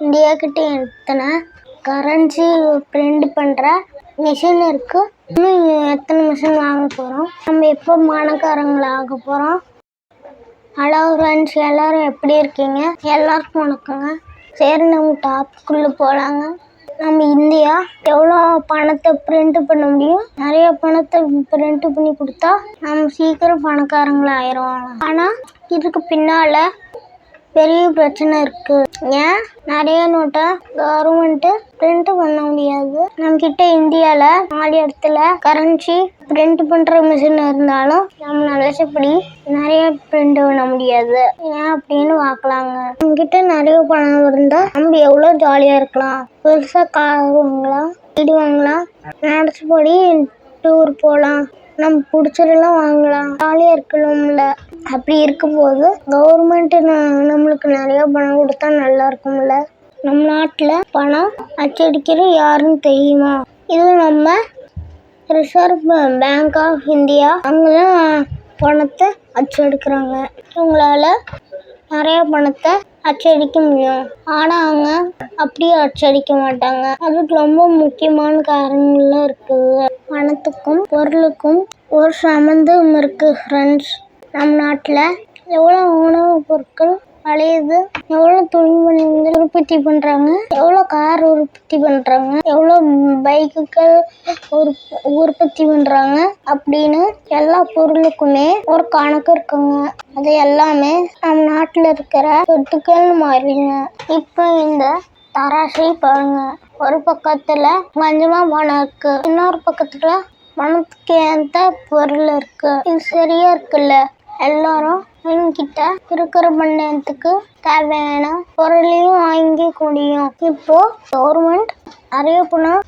India கிட்ட எத்தனை currency print பண்ணுற மிஷின் இருக்குது இன்னும் எத்தனை மிஷின் வாங்க போகிறோம் நம்ம எப்போ பணக்காரங்களா ஆக போகிறோம் ஹலோ ஃப்ரெண்ட்ஸ் எல்லோரும் எப்படி இருக்கீங்க? எல்லாருக்கும் வணக்கங்க. சரி நம்ம டாப்புக்குள்ளே போகலாங்க நம்ம இந்தியா எவ்வளோ பணத்தை பிரிண்ட் பண்ண முடியும்? நிறைய பணத்தை பிரிண்ட் பண்ணி கொடுத்தா நம்ம சீக்கிரம் பணக்காரங்களாக ஆயிடுவாங்க ஆனால் இதுக்கு பின்னால் பெரிய பிரச்சனை இருக்கு. ஏன்? நிறைய நோட்டை கவர்மெண்ட் பிரிண்ட் பண்ண முடியாது. நம்ம கிட்ட இந்தியால நாலு இடத்துல கரன்சி பிரிண்ட் பண்ற மிஷின் இருந்தாலும் நம்ம நினைச்சபடி நிறைய பிரிண்ட் பண்ண முடியாது. ஏன் அப்படின்னு பார்க்கலாங்க. நம்ம கிட்ட நிறைய பணம் இருந்தா நம்ம எவ்வளோ ஜாலியா இருக்கலாம்? பெருசா கார் வாங்கலாம் வீடு வாங்கலாம். நினைச்சபடி டூர் போகலாம் நம்ம பிடிச்சதெல்லாம் வாங்கலாம். ஜாலியாக இருக்கணும்ல. அப்படி இருக்கும்போது கவர்மெண்ட்டு நம்மளுக்கு நிறைய பணம் கொடுத்தா நல்லா இருக்கும்ல. நம்ம நாட்டில் பணம் அச்சடிக்கிற யாருன்னு தெரியுமா? இது நம்ம ரிசர்வ் பேங்க் ஆஃப் இந்தியா அங்கே தான் பணத்தை அச்சடிக்கிறாங்க. அவங்களால நிறைய பணத்தை அச்சடிக்க முடியும். ஆனால் அவங்க அப்படியே அச்சடிக்க மாட்டாங்க. அதுக்கு ரொம்ப முக்கியமான காரணங்கள்லாம் இருக்குது பணத்துக்கும் பொருளுக்கும் ஒரு சம்மந்தம் இருக்குது ஃப்ரெண்ட்ஸ் நம் நாட்டில் எவ்வளோ உணவுப் பொருட்கள் விளையுது எவ்வளோ துணிமணிகள் உற்பத்தி பண்ணுறாங்க எவ்வளோ கார் உற்பத்தி பண்ணுறாங்க எவ்வளோ பைக்குகள் உற் உற்பத்தி பண்ணுறாங்க அப்படின்னு எல்லா பொருளுக்குமே ஒரு கணக்கு இருக்குங்க. அது எல்லாமே நம் நாட்டில் இருக்கிற சொத்துக்கள் மாறிங்க இப்போ இந்த தராசை பாருங்க. ஒரு பக்கத்தில் கொஞ்சமாக பணம் இருக்கு. இன்னொரு பக்கத்தில் பணத்துக்கு ஏற்ற பொருள் இருக்கு. இது சரியா இருக்குல்ல? எல்லாரும் என்கிட்ட இருக்கிற பண்ணத்துக்கு தேவையான பொருளையும் வாங்கி முடியும் இப்போ கவர்மெண்ட் நிறைய பணம்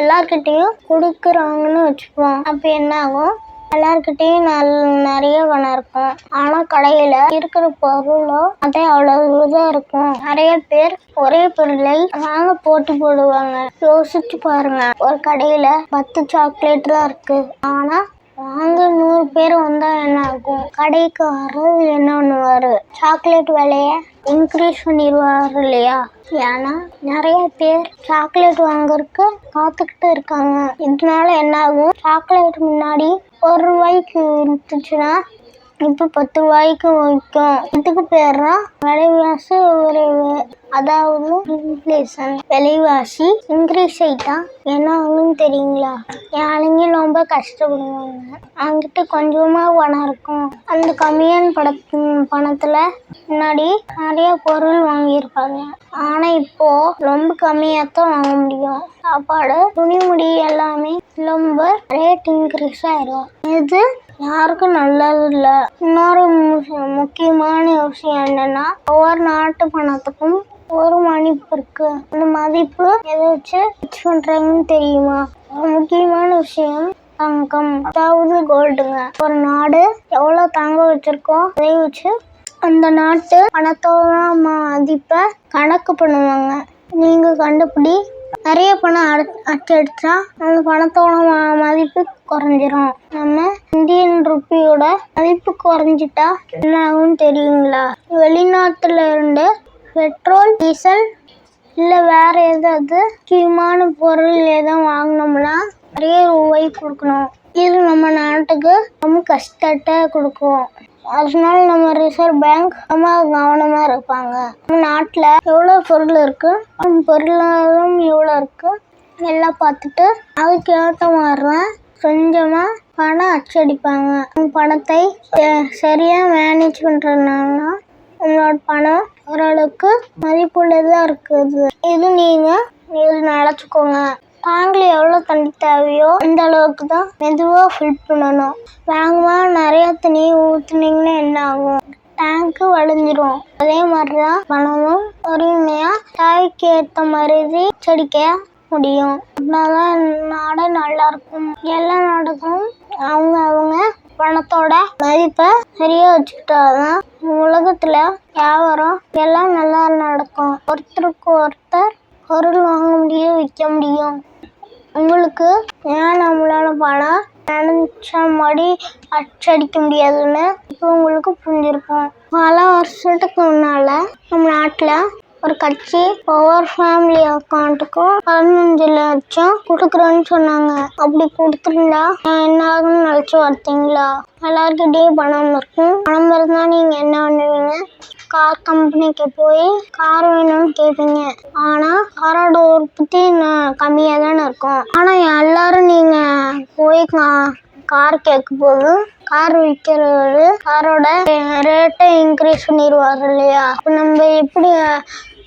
எல்லார்கிட்டயும் கொடுக்குறாங்கன்னு வச்சுப்போம் அப்போ என்ன ஆகும் எல்லார்கிட்டையும் நல் நிறைய பணம் இருக்கும். ஆனால் கடையில் இருக்கிற பொருளோ அதே அவ்வளவுதான் இருக்கும். நிறைய பேர் ஒரே பொருளை வாங்க போட்டு போடுவாங்க. யோசிச்சு பாருங்க. ஒரு கடையில் பத்து சாக்லேட் தான் இருக்கு. ஆனால் வாங்க நூறு பேர் வந்தா என்ன ஆகும்? கடைக்கு வர்றது என்ன பண்ணுவார்? சாக்லேட் விலைய இன்க்ரீஸ் பண்ணிடுவாரு இல்லையா? ஏன்னா நிறைய பேர் சாக்லேட் வாங்குறதுக்கு காத்துக்கிட்டு இருக்காங்க. இதனால என்ன ஆகும்? சாக்லேட் முன்னாடி ஒரு ரூபாய்க்கு இருந்துச்சுன்னா இப்போ பத்து ரூபாய்க்கு விற்கும். இதுக்கு பேர்னா விலைவாசி உயர்வு அதாவது இன்ஃப்ளேஷன் விலைவாசி இன்க்ரீஸ் ஆயிட்டா என்ன ஆகும்னு தெரியுங்களா? ஆளுங்க ரொம்ப கஷ்டப்படுவாங்க. அவங்ககிட்ட கொஞ்சமாக பணம் இருக்கும். அந்த கம்மியான படத்து பணத்தில் முன்னாடி நிறைய பொருள் வாங்கியிருப்பாங்க. ஆனால் இப்போ ரொம்ப கம்மியாக தான் வாங்க முடியும். சாப்பாடு துணி முடி எல்லாமே ரொம்ப ரேட் இன்க்ரீஸ் ஆயிரும். இது யாருக்கும் நல்லது இல்லை இன்னொரு முக்கியமான விஷயம் என்னன்னா ஒவ்வொரு நாட்டு பணத்துக்கும் ஒரு மதிப்பு இருக்கு. அந்த மதிப்பு எதை வச்சு ஃபிக்ஸ் பண்றாங்கன்னு தெரியுமா? ஒரு முக்கியமான விஷயம் தங்கம். அதாவது கோல்டுங்க ஒரு நாடு எவ்வளவு தங்கம் வச்சிருக்கோ அதை வச்சு அந்த நாட்டு பணத்தோட மதிப்பை கணக்கு பண்ணுவாங்க. நீங்க கண்டுபிடி நிறைய பணம் அட அச்சடிச்சா அந்த பணத்தோட மதிப்பு குறைஞ்சிரும். நம்ம இந்தியன் ருப்பியோட மதிப்பு குறைஞ்சிட்டா என்ன ஆகும் தெரியுங்களா? வெளிநாட்டுல இருந்து பெட்ரோல் டீசல் இல்லை வேற ஏதாவது முக்கியமான பொருள் எதுவும் வாங்கினோம்னா நிறைய ரூபாய் கொடுக்கணும். இது நம்ம நாட்டுக்கு ரொம்ப கஷ்டத்தை கொடுக்கும். அதனால நம்ம ரிசர்வ் பேங்க் ரொம்ப கவனமாக இருப்பாங்க. நாட்டில் எவ்வளோ பொருள் இருக்குது பொருளாதாரம் எவ்வளோ இருக்குது எல்லாம் பார்த்துட்டு அதுக்கு ஏற்ற மாதிரி கொஞ்சமாக பணம் அச்சடிப்பாங்க. பணத்தை சரியாக மேனேஜ் பண்ணுறதுனால உங்களோட பணம் ஓரளவுக்கு மதிப்புள்ளதாக இருக்குது. இது நீங்கள் இது நினச்சிக்கோங்க டேங்கில் எவ்வளோ தண்ணி தேவையோ அந்த அளவுக்கு தான் மெதுவாக ஃபில் பண்ணணும். வேகமாக நிறையா தண்ணி ஊற்றுனீங்கன்னா என்ன ஆகும்? டேங்க்கு வளைஞ்சிரும். அதே மாதிரி தான் பணமும் பொறுமையாக தேவைக்கு ஏற்ற மாதிரி செடிக்க முடியும். அப்படின்னாதான் நாடு நல்லா இருக்கும். எல்லா நாடுக்கும் அவங்க அவங்க பணத்தோட மதிப்பை சரியா வச்சுக்கிட்டாதான் உலகத்துல வியாபாரம் எல்லாம் நல்லா நடக்கும். ஒருத்தருக்கு ஒருத்தர் பொருள் வாங்க முடியும் விற்க முடியும். உங்களுக்கு ஏன் நம்மளால பணம் நினைச்ச மாதிரி அச்சடிக்க முடியாதுன்னு இப்போ உங்களுக்கு புரிஞ்சிருக்கும். பல வருஷத்துக்கு முன்னால நம்ம நாட்டில் ஒரு கட்சி ஒவ்வொரு ஃபேமிலி அக்கௌண்ட்டுக்கும் பதினஞ்சு லட்சம் கொடுக்குறேன்னு சொன்னாங்க. அப்படி கொடுத்துருந்தா என்ன ஆகும்னு நினச்சி வரத்தீங்களா எல்லாருக்கிட்டேயும் பணம் இருக்கும். பணம் இருந்தால் நீங்கள் என்ன பண்ணுவீங்க? கார் கம்பெனிக்கு போய் கார் வேணும்னு கேட்பீங்க ஆனால் காரோட உற்பத்தி கம்மியாக தானே இருக்கும். ஆனால் எல்லாரும் நீங்கள் போய் கா- கார் கேட்க போது கார் விற்கிறவர் காரோட ரேட்டை இன்க்ரீஸ் பண்ணிடுவார் இல்லையா? அப்போ நம்ம எப்படி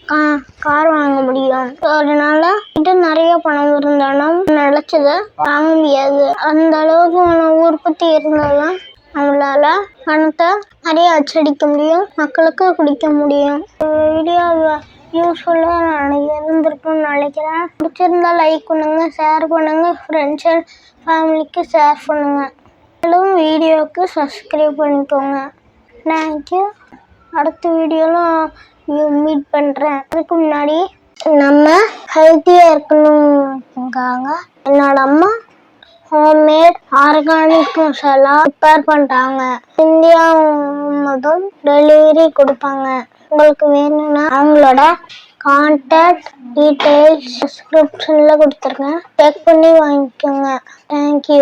கா- கார் வாங்க முடியும்? அதனால கிட்ட நிறைய பணம் இருந்தாலும் நினச்சதை வாங்க முடியாது. அந்த அளவுக்கு உற்பத்தி இருந்தாலும் நம்மளால பணத்தை நிறைய அச்சடிக்க முடியும் மக்களுக்கு குடிக்க முடியும். வீடியோ யூஸ்ஃபுல்லாக நான் இருந்திருக்கும்னு நினைக்கிறேன். பிடிச்சிருந்தா லைக் பண்ணுங்கள் ஷேர் பண்ணுங்கள் ஃப்ரெண்ட்ஸ் அண்ட் ஃபேமிலிக்கு ஷேர் பண்ணுங்கள் மேலும் வீடியோவுக்கு சப்ஸ்கிரைப் பண்ணிக்கோங்க. தேங்க்யூ அடுத்த வீடியோவில் மீட் பண்ணுறேன் அதுக்கு முன்னாடி நம்ம ஹெல்த்தியாக இருக்கணுங்காங்க என்னோட அம்மா ஹோம்மேட் ஆர்கானிக் மசாலா ப்ரிப்பேர் பண்ணுறாங்க இந்தியா மட்டும் டெலிவரி கொடுப்பாங்க. உங்களுக்கு வேணும்னா அவங்களோட கான்டாக்ட் டீட்டெயில்ஸ் டிஸ்கிரிப்ஷனில் கொடுத்துருங்க. செக் பண்ணி வாங்கிக்கோங்க. தேங்க்யூ